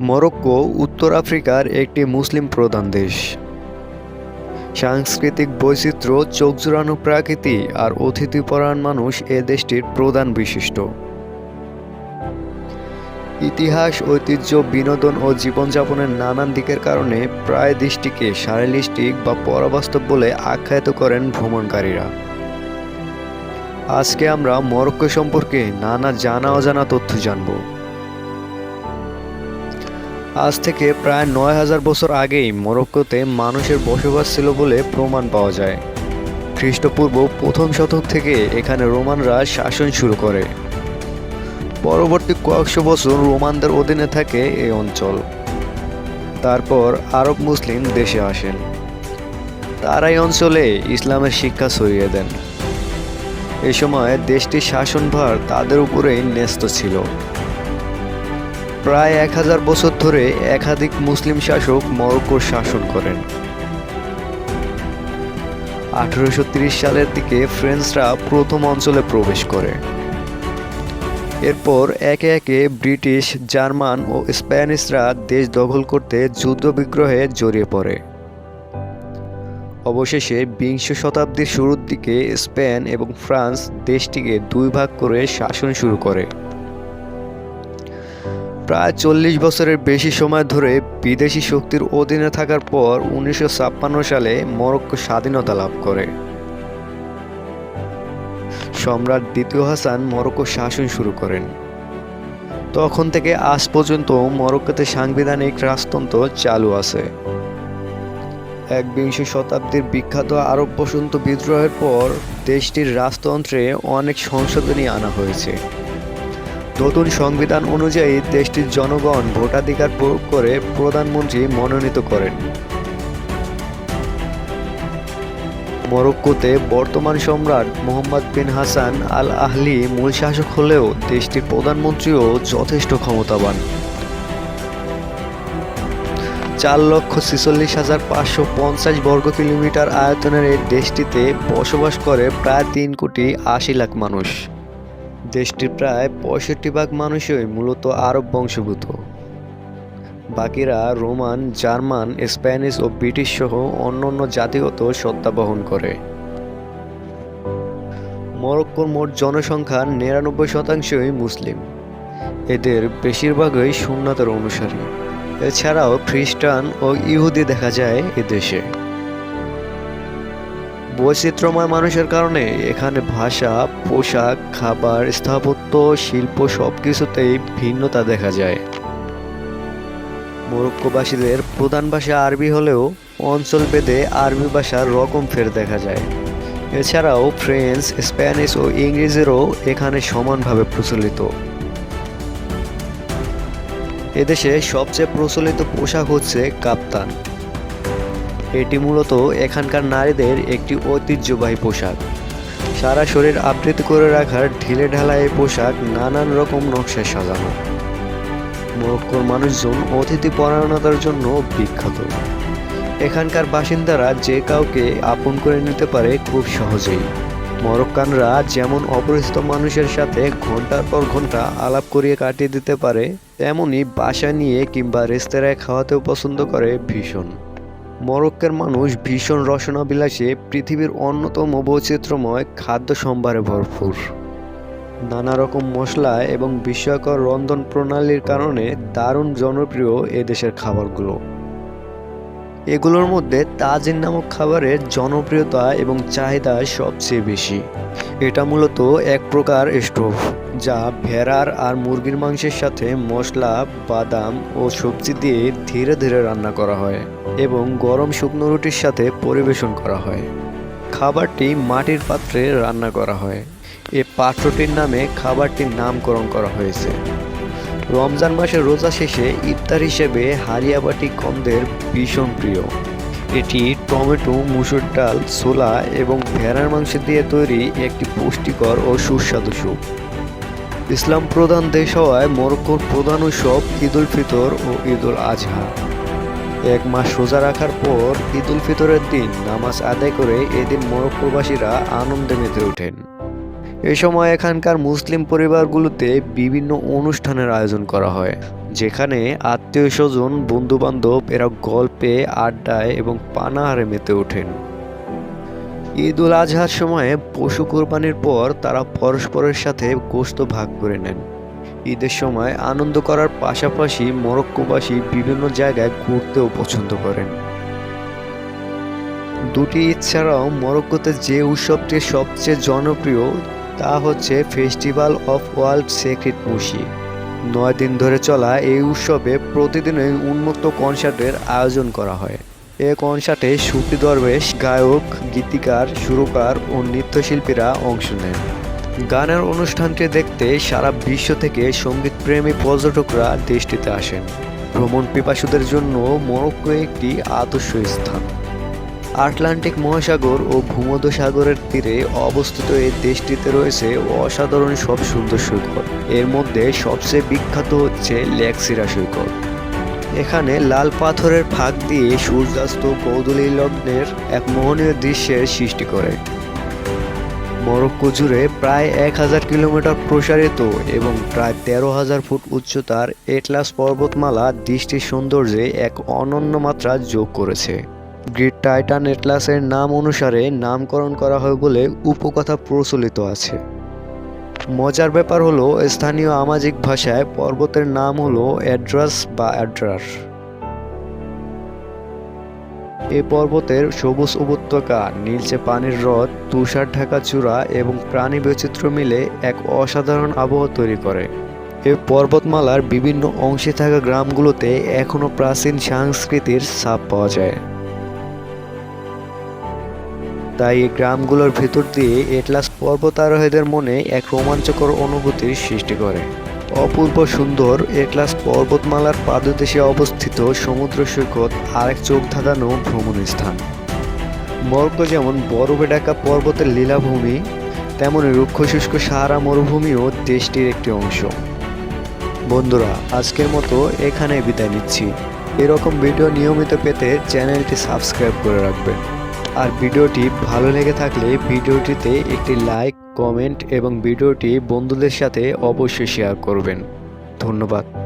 Morocco, উত্তর আফ্রিকার একটি মুসলিম প্রধান দেশ। সাংস্কৃতিক বৈচিত্র্য, চোখ জুড়ানো প্রাকৃতি আর অতিথিপরায়ণ মানুষ এ দেশটির প্রধান বৈশিষ্ট্য। ইতিহাস, ঐতিহ্য, বিনোদন ও জীবনযাপনের নানান দিকের কারণে প্রায় দেশটিকে শারীরিস্টিক বা পরাবাস্তব বলে আখ্যায়িত করেন ভ্রমণকারীরা। আজকে আমরা মরক্কো সম্পর্কে নানা জানা অজানা তথ্য জানব। আজ থেকে প্রায় নয় হাজার বছর আগেই মরক্কোতে মানুষের বসবাস ছিল বলে প্রমাণ পাওয়া যায়। খ্রিস্টপূর্ব প্রথম শতক থেকে এখানে রোমানরা শাসন শুরু করে। পরবর্তী কয়েকশো বছর রোমানদের অধীনে থাকে এই অঞ্চল। তারপর আরব মুসলিম দেশে আসেন। তারা এই অঞ্চলে ইসলামের শিক্ষা ছড়িয়ে দেন। এ সময় দেশটির শাসনভার তাদের উপরেই ন্যস্ত ছিল। প্রায় এক হাজার বছর ধরে একাধিক মুসলিম শাসক মরক্কোর শাসন করেন। আঠারোশো সালের দিকে ফ্রেঞ্চরা প্রথম অঞ্চলে প্রবেশ করে। এরপর একে একে ব্রিটিশ, জার্মান ও স্প্যানিশরা দেশ দখল করতে যুদ্ধবিগ্রহে জড়িয়ে পড়ে। অবশেষে বিংশ শতাব্দীর শুরুর দিকে স্পেন এবং ফ্রান্স দেশটিকে দুই ভাগ করে শাসন শুরু করে। প্রায় চল্লিশ বছরের বেশি সময় ধরে বিদেশি শক্তির অধীনে থাকার পর উনিশশো ছাপ্পান্ন সালে মরক্কো স্বাধীনতা লাভ করে। সম্রাট দ্বিতীয় হাসান মরক্কো শাসন শুরু করেন। তখন থেকে আজ পর্যন্ত মরক্কোতে সাংবিধানিক রাজতন্ত্র চালু আছে। একবিংশ শতাব্দীর বিখ্যাত আরব বসন্ত বিদ্রোহের পর দেশটির রাজতন্ত্রে অনেক সংশোধনী আনা হয়েছে। নতুন সংবিধান অনুযায়ী দেশটির জনগণ ভোটাধিকার প্রয়োগ করে প্রধানমন্ত্রী মনোনীত করেন। মরক্কোতে বর্তমান সম্রাট মোহাম্মদ বিন হাসান আল আহলি মূল শাসক হলেও দেশটির প্রধানমন্ত্রীও যথেষ্ট ক্ষমতাবান। চার লক্ষ ছেচল্লিশ হাজার পাঁচশো পঞ্চাশ বর্গ কিলোমিটার আয়তনের এই দেশটিতে বসবাস করে প্রায় তিন কোটি আশি লাখ মানুষ। দেশটির প্রায় পঁয়ষট্টি ভাগ মানুষই মূলত আরব বংশভূত বাকিরা রোমান, জার্মান, স্প্যানিশ ও ব্রিটিশ সহ অন্যান্য জাতিগত সত্তা বহন করে। মরক্কোর মোট জনসংখ্যার নিরানব্বই শতাংশই মুসলিম। এদের বেশিরভাগই সুন্নাতের অনুসারী। এছাড়াও খ্রিস্টান ও ইহুদি দেখা যায় এদেশে বৈচিত্র্যময় মানুষের কারণে এখানে ভাষা, পোশাক, খাবার, স্থাপত্য, শিল্প সব কিছুতেই ভিন্নতা দেখা যায়। মরক্কোবাসীদের প্রধান ভাষা আরবি হলেও অঞ্চল ভেদে আরবি ভাষার রকম ফের দেখা যায়। এছাড়াও ফ্রেঞ্চ, স্প্যানিশ ও ইংরেজিরও এখানে সমানভাবে প্রচলিত। এদেশে সবচেয়ে প্রচলিত পোশাক হচ্ছে কাপ্তান। এটি মূলত এখানকার নারীদের একটি ঐতিহ্যবাহী পোশাক। সারা শরীর আবৃত করে রাখার ঢিলে ঢালা এই পোশাক নানান রকম নকশায় সাজানো। মরক্কোর মানুষজন অতিথি পরায়ণতার জন্য বিখ্যাত। এখানকার বাসিন্দারা যে কাউকে আপন করে নিতে পারে খুব সহজেই। মরক্কানরা যেমন অপরিচিত মানুষের সাথে ঘণ্টার পর ঘণ্টা আলাপ করিয়ে কাটিয়ে দিতে পারে তেমনি বাসা নিয়ে কিংবা রেস্তোরাঁয় খাওয়াতেও পছন্দ করে ভীষণ। মরক্কের মানুষ ভীষণ রসনাবিলাসে পৃথিবীর অন্যতম বৈচিত্র্যময় খাদ্য সম্ভারে ভরপুর। নানা রকম মশলা এবং বিস্ময়কর রন্ধন প্রণালীর কারণে দারুণ জনপ্রিয় এদেশের খাবারগুলো। এগুলোর মধ্যে তাজিন নামক খাবারের জনপ্রিয়তা এবং চাহিদা সবচেয়ে বেশি। এটা মূলত এক প্রকার স্টোভ, যা ভেড়ার আর মুরগির মাংসের সাথে মশলা, বাদাম ও সবজি দিয়ে ধীরে ধীরে রান্না করা হয় এবং গরম শুকনো রুটির সাথে পরিবেশন করা হয়। খাবারটি মাটির পাত্রে রান্না করা হয়। এ পাত্রটির নামে খাবারটির নামকরণ করা হয়েছে। রমজান মাসের রোজা শেষে ইফতার হিসেবে হারিয়াবাটি কমদের ভীষণ প্রিয়। এটি টমেটো, মুসুর ডাল, ছোলা এবং ভেড়ার মাংস দিয়ে তৈরি একটি পুষ্টিকর ও সুস্বাদু স্যুপ। ইসলাম প্রধান দেশ হওয়ায় মরক্কোর প্রধান উৎসব ঈদ উল ফিতর ও ঈদ উল আজহা। এক মাস রোজা রাখার পর ঈদ উল ফিতরের দিন নামাজ আদায় করে এদিন মরক্কোবাসীরা আনন্দে মেতে ওঠেন। এ সময় এখানকার মুসলিম পরিবারগুলোতে বিভিন্ন অনুষ্ঠানের আয়োজন করা হয়, যেখানে আত্মীয় স্বজন বন্ধু বান্ধব এরা গল্পে, আড্ডায় এবং পানাহারে মেতে ওঠেন। ঈদ উল আজহার সময়ে পশু কোরবানির পর তারা পরস্পরের সাথে গোশত ভাগ করে নেন। ঈদের সময় আনন্দ করার পাশাপাশি মরক্কোবাসী বিভিন্ন জায়গায় ঘুরতেও পছন্দ করেন। দুটি ঈদ ছাড়াও মরক্কোতে যে উৎসবটি সবচেয়ে জনপ্রিয় তা হচ্ছে festival of world sacred music নয় দিন ধরে চলা এই উৎসবে প্রতিদিনই উন্মুক্ত কনসার্টের আয়োজন করা হয়। এ কনসার্টে সুফি দরবেশ, গায়ক, গীতিকার, সুরকার ও নৃত্যশিল্পীরা অংশ নেন। গানের অনুষ্ঠানটি দেখতে সারা বিশ্ব থেকে সঙ্গীতপ্রেমী পর্যটকরা দেশটিতে আসেন। ভ্রমণ পিপাসুদের জন্য মরক্কো একটি আদর্শ স্থান। আটলান্টিক মহাসাগর ও ভূমধ্যসাগরের তীরে অবস্থিত এই দেশটিতে রয়েছে অসাধারণ সব সুন্দর সৈকত। এর মধ্যে সবচেয়ে বিখ্যাত হচ্ছে লেকসিরা সৈকত। এখানে লাল পাথরের ফাঁক দিয়ে সূর্যাস্ত কৌদলী লগ্নের এক মোহনীয় দৃশ্যের সৃষ্টি করে। মরক্কো জুড়ে প্রায় এক হাজার কিলোমিটার প্রসারিত এবং প্রায় তেরো হাজার ফুট উচ্চতার এটলাস পর্বতমালা দৃষ্টির সৌন্দর্যে এক অনন্য মাত্রা যোগ করেছে। গ্রিড টাইটান এটলাসের নাম অনুসারে নামকরণ করা হয় বলে উপকথা প্রচলিত আছে। মজার ব্যাপার হলো, স্থানীয় আমাজিক ভাষায় পর্বতের নাম হলো অ্যাড্রাস বা অ্যাড্রাস এ পর্বতের সবুজ উপত্যকা, নীলচে পানির হ্রদ, তুষার ঢাকা চূড়া এবং প্রাণী বৈচিত্র্য মিলে এক অসাধারণ আবহাওয়া তৈরি করে। এ পর্বতমালার বিভিন্ন অংশে থাকা গ্রামগুলোতে এখনও প্রাচীন সংস্কৃতির ছাপ পাওয়া যায়। তাই এই গ্রামগুলোর ভেতর দিয়ে এটলাস পর্বতারোহীদের মনে এক রোমাঞ্চকর অনুভূতির সৃষ্টি করে। অপূর্ব সুন্দর এটলাস পর্বতমালার পাদদেশে অবস্থিত সমুদ্র সৈকত আরেক চোখ ধাঁধানো ভ্রমণ স্থান। মরক্কো যেমন বরফে ঢাকা পর্বতের লীলাভূমি তেমনই রুক্ষ শুষ্ক সাহারা মরুভূমিও দেশটির একটি অংশ। বন্ধুরা, আজকের মতো এখানে বিদায় নিচ্ছি। এরকম ভিডিও নিয়মিত পেতে চ্যানেলটি সাবস্ক্রাইব করে রাখবেন। আর ভিডিওটি ভালো লেগে থাকলে ভিডিওটিতে একটি লাইক, কমেন্ট এবং ভিডিওটি বন্ধুদের সাথে অবশ্যই শেয়ার করবেন। ধন্যবাদ।